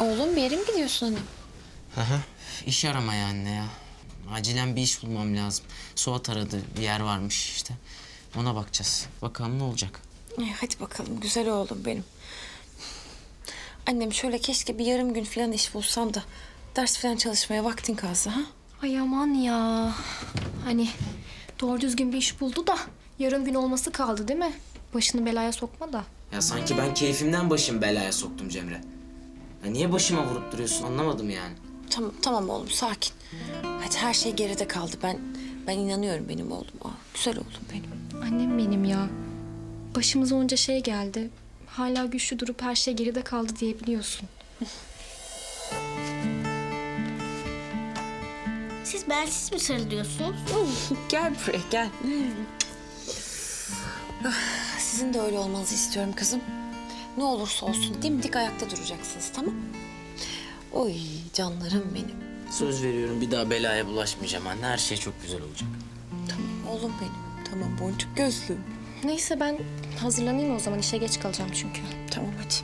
Oğlum bir yere mi gidiyorsun annem? Hı hı. İş aramaya anne ya. Acilen bir iş bulmam lazım. Suat aradı. Bir yer varmış işte. Ona bakacağız. Bakalım ne olacak. Ay, hadi bakalım güzel oğlum benim. Annem şöyle keşke bir yarım gün falan iş bulsam da ders falan çalışmaya vaktin kalsa ha? Ay aman ya. Hani doğru düzgün bir iş buldu da yarım gün olması kaldı değil mi? Başını belaya sokma da. Ya sanki ben keyfimden başım belaya soktum Cemre. Ya niye başıma vurup duruyorsun anlamadım yani. Tamam tamam oğlum sakin. Hadi her şey geride kaldı. Ben ben inanıyorum benim oğlum. Aa, güzel oğlum benim. Annem benim ya. Başımıza onca şey geldi. Hala güçlü durup her şey geride kaldı diyebiliyorsun. Siz bensiz mi sarılıyorsunuz? Gel buraya gel. Sizin de öyle olmanızı istiyorum kızım. Ne olursa olsun dimdik ayakta duracaksınız tamam? Oy canlarım benim. Söz veriyorum bir daha belaya bulaşmayacağım anne. Her şey çok güzel olacak. Tamam oğlum benim. Tamam boncuk gözlüm. Neyse ben hazırlanayım o zaman. işe geç kalacağım çünkü. Tamam hadi.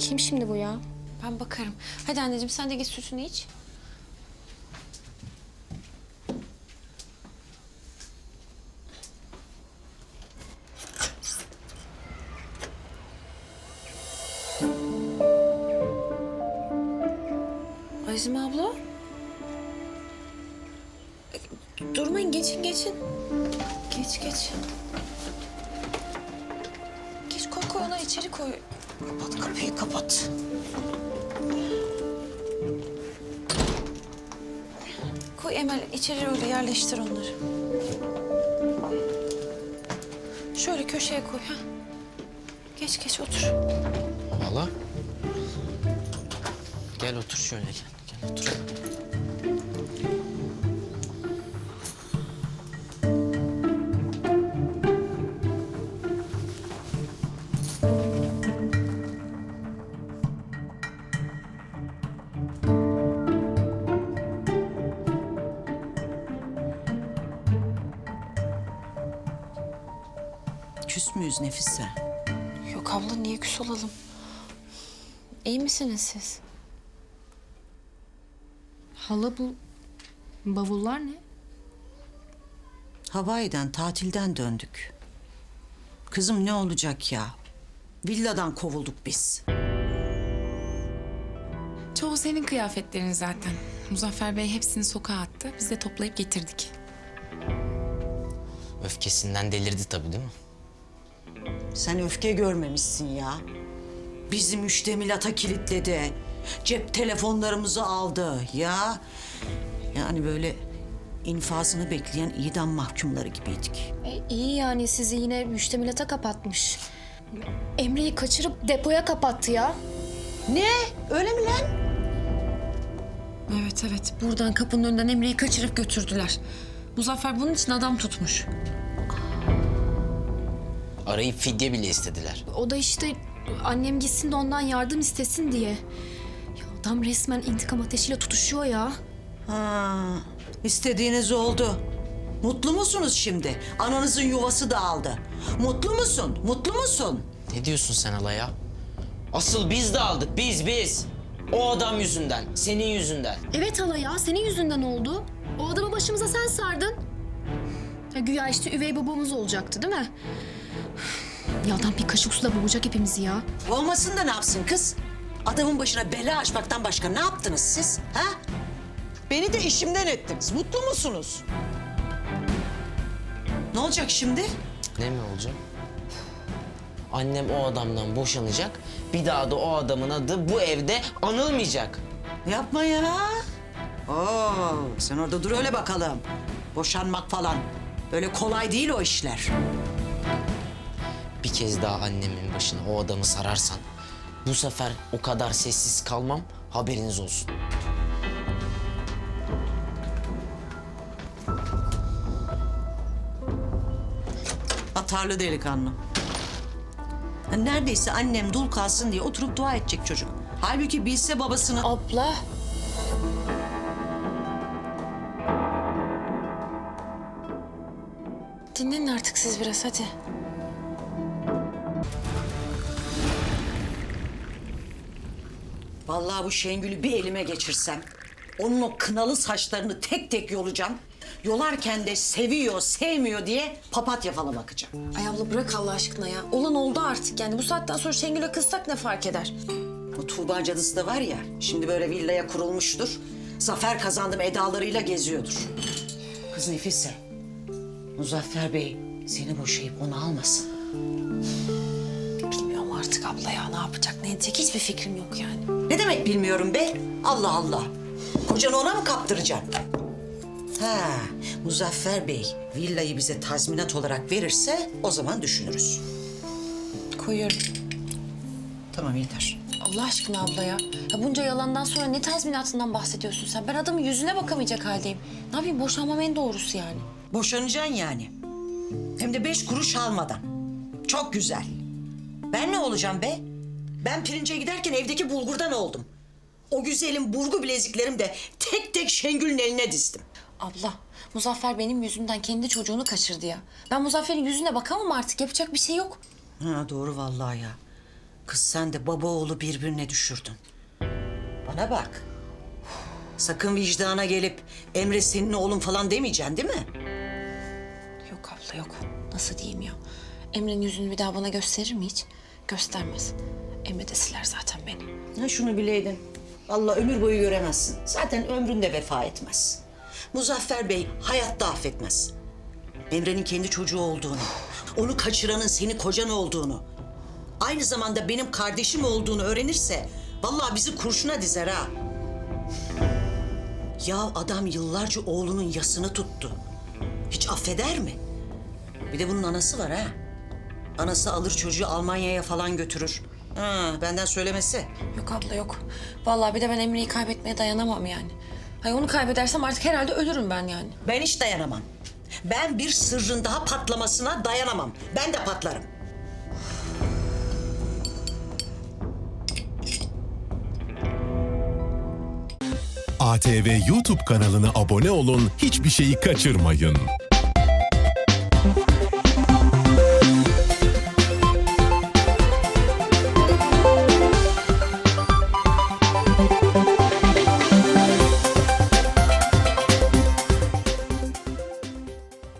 Kim şimdi bu ya? Ben bakarım. Hadi anneciğim sen de git sütünü iç. Azime abla. Durmayın geçin geçin. Geç geç. Geç koy koy onu içeri koy. Kapat kapıyı kapat. Koy Emel içeri öyle yerleştir onları. Şöyle köşeye koy ha. Geç geç otur. Hala. Gel otur şöyle gel. Otur. Küs müyüz Nefise? Yok abla niye küs olalım? İyi misiniz siz? Hala bu bavullar ne? Hawaii'den tatilden döndük. Kızım ne olacak ya? Villadan kovulduk biz. Çoğu senin kıyafetlerin zaten. Muzaffer Bey hepsini sokağa attı. Biz de toplayıp getirdik. Öfkesinden delirdi tabii değil mi? Sen öfke görmemişsin ya. Bizi müştemilata kilitledi. Cep telefonlarımızı aldı ya. Yani böyle infazını bekleyen idam mahkumları gibiydik. E, iyi yani sizi yine müştemilata kapatmış. Emre'yi kaçırıp depoya kapattı ya. Ne? Öyle mi lan? Evet evet buradan kapının önünden Emre'yi kaçırıp götürdüler. Muzaffer bunun için adam tutmuş. Arayıp fidye bile istediler. O da işte annem gitsin de ondan yardım istesin diye. Adam resmen intikam ateşiyle tutuşuyor ya. Ha, istediğiniz oldu. Mutlu musunuz şimdi? Ananızın yuvası dağıldı. Mutlu musun? Mutlu musun? Ne diyorsun sen hala ya? Asıl biz de aldık biz biz. O adam yüzünden, senin yüzünden. Evet hala ya senin yüzünden oldu. O adamı başımıza sen sardın. Ya güya işte üvey babamız olacaktı değil mi? Ya adam bir kaşık suda boğacak hepimizi ya. Olmasın da ne yapsın kız? Adamın başına bela açmaktan başka ne yaptınız siz? Ha? Beni de işimden ettiniz. Mutlu musunuz? Ne olacak şimdi? Ne mi olacak? Annem o adamdan boşanacak. Bir daha da o adamın adı bu evde anılmayacak. Yapma ya. Oo, sen orada dur öyle bakalım. Boşanmak falan. Böyle kolay değil o işler. Bir kez daha annemin başına o adamı sararsan bu sefer o kadar sessiz kalmam haberiniz olsun. Atarlı delikanlı. Ya Neredeyse annem dul kalsın diye oturup dua edecek çocuk. Halbuki bilse babasını... Abla. Dinlenin artık siz biraz hadi. Vallahi bu Şengül'ü bir elime geçirsem... ...onun o kınalı saçlarını tek tek yolacağım. Yolarken de seviyor, sevmiyor diye papatya falan bakacağım. Ay abla bırak Allah aşkına ya. Olan oldu artık yani. Bu saatten sonra Şengül'e kızsak ne fark eder? O Tuğba cadısı da var ya, şimdi böyle villaya kurulmuştur. Zafer kazandım edalarıyla geziyordur. Kız Nefise, Muzaffer Bey seni boşayıp onu almasın. Artık abla ya. Ne yapacak, ne edecek hiçbir fikrim yok yani. Ne demek bilmiyorum be? Allah Allah. Kocanı ona mı kaptıracaksın? Ha, Muzaffer Bey villayı bize tazminat olarak verirse o zaman düşünürüz. Koyuyorum. Tamam yeter. Allah aşkına abla ya. ya. Bunca yalandan sonra ne tazminatından bahsediyorsun sen? Ben adamın yüzüne bakamayacak haldeyim. Ne yapayım boşanmam en doğrusu yani. Boşanacaksın yani. Hem de beş kuruş almadan. Çok güzel. Ben ne olacağım be? Ben pirince giderken evdeki bulgurdan oldum. O güzelim burgu bileziklerim de tek tek Şengül'ün eline dizdim. Abla, Muzaffer benim yüzümden kendi çocuğunu kaçırdı ya. Ben Muzaffer'in yüzüne bakamam artık. Yapacak bir şey yok. Ha doğru vallahi ya. Kız sen de baba oğlu birbirine düşürdün. Bana bak. Sakın vicdana gelip Emre senin oğlun falan demeyeceksin değil mi? Yok abla yok. Nasıl diyeyim ya? Emre'nin yüzünü bir daha bana gösterir mi hiç? Göstermez. Emre de siler zaten beni. Ha şunu bileydin. Allah ömür boyu göremezsin. Zaten ömründe vefa etmez. Muzaffer Bey hayatta affetmez. Emre'nin kendi çocuğu olduğunu, onu kaçıranın senin kocan olduğunu, aynı zamanda benim kardeşim olduğunu öğrenirse vallahi bizi kurşuna dizer ha. Ya adam yıllarca oğlunun yasını tuttu. Hiç affeder mi? Bir de bunun anası var ha. Anası alır çocuğu Almanya'ya falan götürür. Ha, benden söylemesi. Yok abla yok. Vallahi bir de ben Emre'yi kaybetmeye dayanamam yani. Hay onu kaybedersem artık herhalde ölürüm ben yani. Ben hiç dayanamam. Ben bir sırrın daha patlamasına dayanamam. Ben de patlarım. ATV YouTube kanalına abone olun, hiçbir şeyi kaçırmayın.